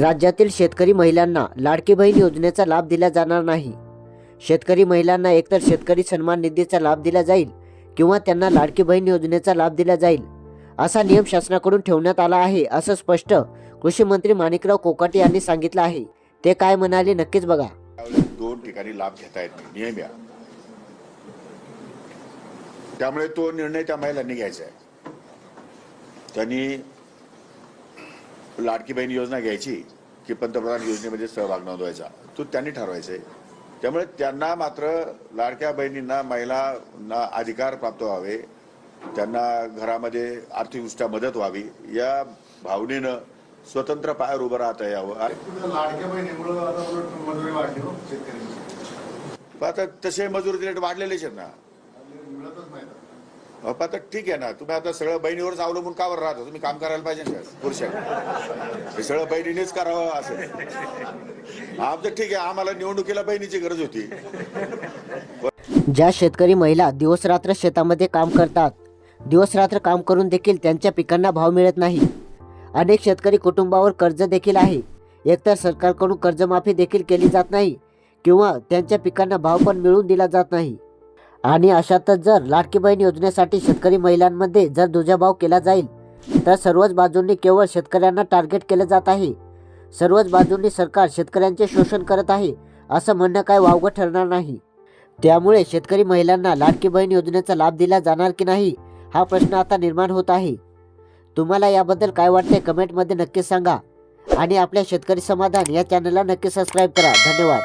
राज्यातील शेतकरी महिलांना लाडकी बहीण योजनेचा लाभ दिला जाणार नाही. शेतकरी महिलांना एकतर शेतकरी सन्मान निधीचा लाभ दिला जाईल किंवा त्यांना लाडकी बहीण योजनेचा लाभ दिला जाईल असा नियम शासनाकडून ठेवण्यात आला आहे असं स्पष्ट कृषी मंत्री माणिकराव कोकाटे यांनी सांगितलं आहे. ते काय म्हणाले नक्कीच बघा. दोन ठिकाणी लाभ घेता येत नाही नियम या. त्यामुळे तो निर्णय त्या महिलांनी घ्यायचा आहे. त्यांनी लाडकी बहीण योजना घ्यायची की पंतप्रधान योजनेमध्ये सहभाग नोंदवायचा. तो त्यांनी ठरवायचा. आहे त्यामुळे त्यांना मात्र लाडक्या बहिणींना महिलांना अधिकार प्राप्त व्हावे त्यांना घरामध्ये आर्थिकदृष्ट्या मदत व्हावी या भावनेनं स्वतंत्र पायावर उभं राहता यावं. हो आता तसे मजुरी रेट वाढलेलेच आहेत ना मिळतच नाही अहो, पण आता ठीक आहे ना. तुम्ही आता सगळं बहिणीवरच अवलंबून का बरं तुम्ही काम करायला पाहिजे ना पुरुषांनी. हे सगळं बहिणीनेच करावं असं. आमचं ठीक आहे आम्हाला निवडणुकीला बहिणीची गरज होती. ज्या शेतकरी महिला दिवसरात्र शेतामध्ये काम करतात दिवसरात्र काम करून देखील त्यांच्या पिकांना भाव मिळत नाही. अनेक शेतकरी कुटुंबावर कर्ज देखील आहे. एकतर सरकारकडून कर्जमाफी देखील केली जात नाही किंवा त्यांच्या पिकांना भाव पण मिळवून दिला जात नाही. आणि अशातच जर लाडकी बहीण योजनेसाठी शेतकरी महिलांमध्ये जर दुजाभाव केला जाईल तर सर्वच बाजूंनी केवळ शेतकऱ्यांना टार्गेट केलं जात आहे. सर्वच बाजूंनी सरकार शेतकऱ्यांचे शोषण करत आहे असं म्हणणं काय वावगं ठरणार नाही. त्यामुळे शेतकरी महिलांना लाडकी बहीण योजनेचा लाभ दिला जाणार की नाही हा प्रश्न आता निर्माण होत आहे. तुम्हाला याबद्दल काय वाटते कमेंटमध्ये नक्की सांगा. आणि आपल्या शेतकरी समाधान या चॅनलला नक्की सबस्क्राईब करा. धन्यवाद.